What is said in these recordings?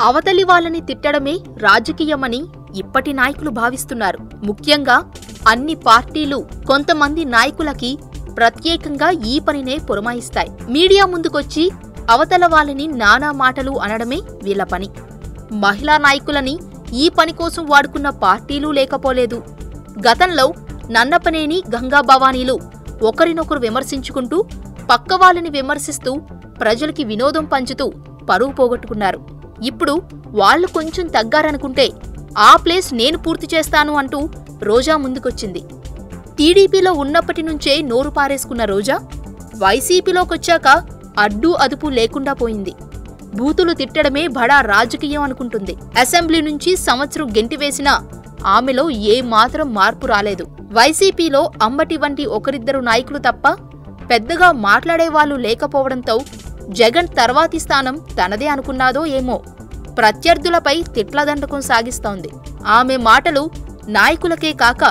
అవతలి వాళ్ళని తిట్టడమే రాజకీయమని ఇప్పటి నాయకులు భావిస్తున్నారు. ముఖ్యంగా అన్ని పార్టీలు కొంతమంది నాయకులకి ప్రత్యేకంగా ఈ పనినే పురమాయిస్తాయి. మీడియా ముందుకొచ్చి అవతల వాళ్ళని నానా మాటలు అనడమే వీళ్ళ పని. మహిళా నాయకులని ఈ పని కోసం వాడుకున్న పార్టీలు లేకపోలేదు. గతంలో నన్నపనేని గంగా భవానీలు ఒకరినొకరు విమర్శించుకుంటూ పక్క వాళ్ళని విమర్శిస్తూ ప్రజలకి వినోదం పంచుతూ పరువు పోగొట్టుకున్నారు. ఇప్పుడు వాళ్ళు కొంచెం తగ్గారనుకుంటే ఆ ప్లేస్ నేను పూర్తి చేస్తాను అంటూ రోజా ముందుకొచ్చింది. టీడీపీలో ఉన్నప్పటి నుంచే నోరు పారేసుకున్న రోజా వైసీపీలోకొచ్చాక అడ్డు అదుపు లేకుండా పోయింది. బూతులు తిట్టడమే బడా రాజకీయం అనుకుంటుంది. అసెంబ్లీ నుంచి సంవత్సరం గెంటివేసినా ఆమెలో ఏమాత్రం మార్పు రాలేదు. వైసీపీలో అంబటి వంటి ఒకరిద్దరు నాయకులు తప్ప పెద్దగా మాట్లాడేవాళ్ళు లేకపోవడంతో జగన్ తర్వాతి స్థానం తనదే అనుకున్నాదో ఏమో. ప్రత్యర్థులపై తిట్లదండకం సాగిస్తోంది. ఆమె మాటలు నాయకులకే కాక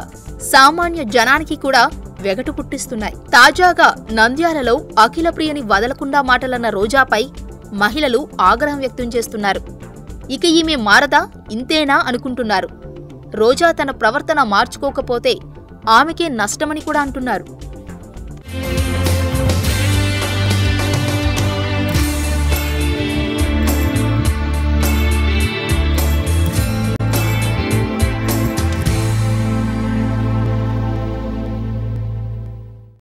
సామాన్య జనానికి కూడా వెగటు పుట్టిస్తున్నాయి తాజాగా నంద్యాలలో అఖిలప్రియని వదలకుండా మాటలన్న రోజాపై మహిళలు ఆగ్రహం వ్యక్తం చేస్తున్నారు. ఇక ఈమె మారదా? ఇంతేనా అనుకుంటున్నారు. రోజా తన ప్రవర్తన మార్చుకోకపోతే ఆమెకే నష్టమని కూడా అంటున్నారు.